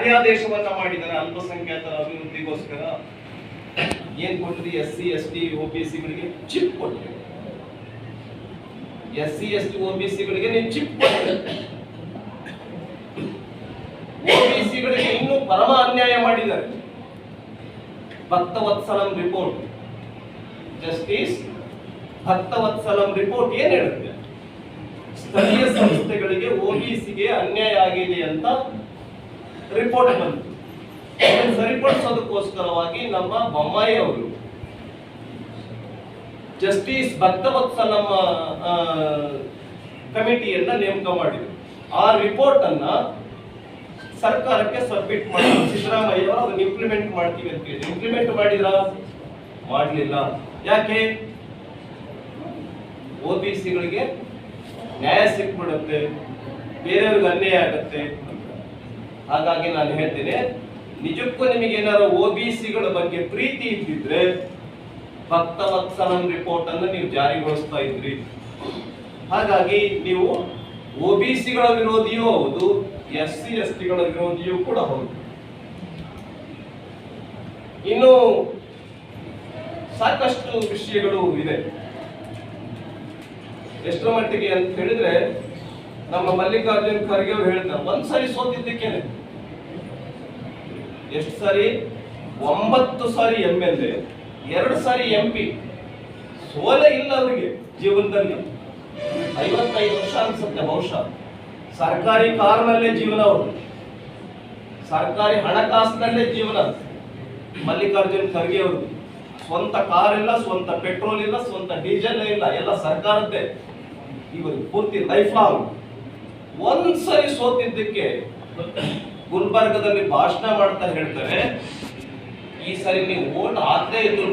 ಕಾರ್ಯಾದೇಶವನ್ನ ಮಾಡಿದ್ದಾರೆ ಅಲ್ಪಸಂಖ್ಯಾತರ ಅಭಿವೃದ್ಧಿಗೋಸ್ಕರ. ಏನ್ ಕೊಟ್ರಿ ಎಸ್ ಸಿ, ಎಸ್ ಟಿ ಸಿಗಳಿಗೆ ಚಿಪ್ ಕೊಟ್ರಿ ಎಸ್ ಸಿ, ಎಸ್ ಟಿ ಸಿಗಳಿಗೆ ನೀವು ಚಿಪ್ ಕೊಟ್ರಿ ಸಿಗಳಿಗೆ ಇನ್ನೂ ಪರಮ ಅನ್ಯಾಯ ಮಾಡಿದ್ದಾರೆ. Bhaktavatsalam report. Justice, Bhaktavatsalam report ಏನ್ ಹೇಳುತ್ತೆ? ಸ್ಥಳೀಯ ಸಂಸ್ಥೆಗಳಿಗೆ ಒಬಿಸಿಗೆ ಅನ್ಯಾಯ ಆಗಿದೆ ಅಂತ ರಿಪೋರ್ಟ್ ಬಂತು ಅದನ್ನ ಸರಿಪಡಿಸೋದಕ್ಕೋಸ್ಕರವಾಗಿ ನಮ್ಮ ಬೊಮ್ಮಾಯಿ ಅವರು ಜಸ್ಟಿಸ್ ಭಕ್ತವತ್ಸಲಂ ನಮ್ಮ ಕಮಿಟಿಯನ್ನ ನೇಮಕ ಮಾಡಿದ್ರು. ಆ ರಿಪೋರ್ಟ್ ಅನ್ನ ಸರ್ಕಾರಕ್ಕೆ ಸಬ್ಮಿಟ್ ಮಾಡಿ ಸಿದ್ದರಾಮಯ್ಯ ಅದನ್ನ ಇಂಪ್ಲಿಮೆಂಟ್ ಮಾಡ್ತೀವಿ ಅಂತ ಹೇಳಿ ಇಂಪ್ಲಿಮೆಂಟ್ ಮಾಡಿದ್ರ? ಮಾಡಲಿಲ್ಲ. ಯಾಕೆ? ಒ ಬಿ ಸಿಗಳಿಗೆ ನ್ಯಾಯ ಸಿಕ್ಬಿಡುತ್ತೆ. ಬೇರೆಯವ್ರಿಗೆ ಅನ್ಯಾಯ ಆಗುತ್ತೆ. ಹಾಗಾಗಿ ನಾನು ಹೇಳ್ತೇನೆ, ನಿಜಕ್ಕೂ ನಿಮಗೆ ಏನಾದ್ರು ಒ ಬಿ ಸಿಗಳ ಬಗ್ಗೆ ಪ್ರೀತಿ ಇದ್ದಿದ್ರೆ ಭಕ್ತವತ್ಸಲಂ ರಿಪೋರ್ಟ್ ಅನ್ನು ನೀವು ಜಾರಿಗೊಳಿಸ್ತಾ ಇದ್ರಿ. ಹಾಗಾಗಿ ನೀವು ಒ ಬಿ ಸಿಗಳ ವಿರೋಧಿಯೂ ಹೌದು, ಎಸ್ ಸಿ, ಎಸ್ ಟಿಗಳ ವಿರೋಧಿಯೂ ಕೂಡ ಹೌದು. ಇನ್ನು ಸಾಕಷ್ಟು ವಿಷಯಗಳು ಇದೆ. ಎಷ್ಟರ ಮಟ್ಟಿಗೆ ಅಂತ ಹೇಳಿದ್ರೆ, ನಮ್ಮ ಮಲ್ಲಿಕಾರ್ಜುನ್ ಖರ್ಗೆ ಹೇಳ್ತಾರೆ, ಒಂದ್ಸರಿ ಸೋತಿದ್ದಕ್ಕೇನೆ. ಎಷ್ಟು ಸಾರಿ? ಒಂಬತ್ತು ಸಾರಿ ಎಂ. ಎಲ್ ಎರಡು ಸಾರಿ ಎಂ ಪಿ ಸೋಲೆ ಇಲ್ಲ ಅವರಿಗೆ ಜೀವನದಲ್ಲಿ. ಐವತ್ತೈದು ವರ್ಷ ಅನ್ಸುತ್ತೆ ಬಹುಶಃ. ಸರ್ಕಾರಿ ಕಾರ್ನಲ್ಲೇ ಜೀವನ ಅವರು. ಸರ್ಕಾರಿ ಹಣಕಾಸಿನಲ್ಲೇ ಜೀವನ. ಮಲ್ಲಿಕಾರ್ಜುನ್ ಖರ್ಗೆ ಅವರು. ಸ್ವಂತ ಕಾರ್ ಇಲ್ಲ, ಸ್ವಂತ ಪೆಟ್ರೋಲ್ ಇಲ್ಲ, ಸ್ವಂತ ಡೀಸೆಲ್ ಇಲ್ಲ, ಎಲ್ಲ ಸರ್ಕಾರದ್ದೇ. ಇವರು ಪೂರ್ತಿ ಲೈಫ್ ಲಾಂಗ್ ಒಂದ್ಸರಿ ಸೋತಿದ್ದಕ್ಕೆ ಗುಲ್ಬರ್ಗದಲ್ಲಿ ಭಾಷಣ ಮಾಡ್ತಾ ಹೇಳ್ತಾರೆ ಈ ಸರಿ ನೀವು ಓಟ್ ಆದ್ರೆ ಇದ್ರು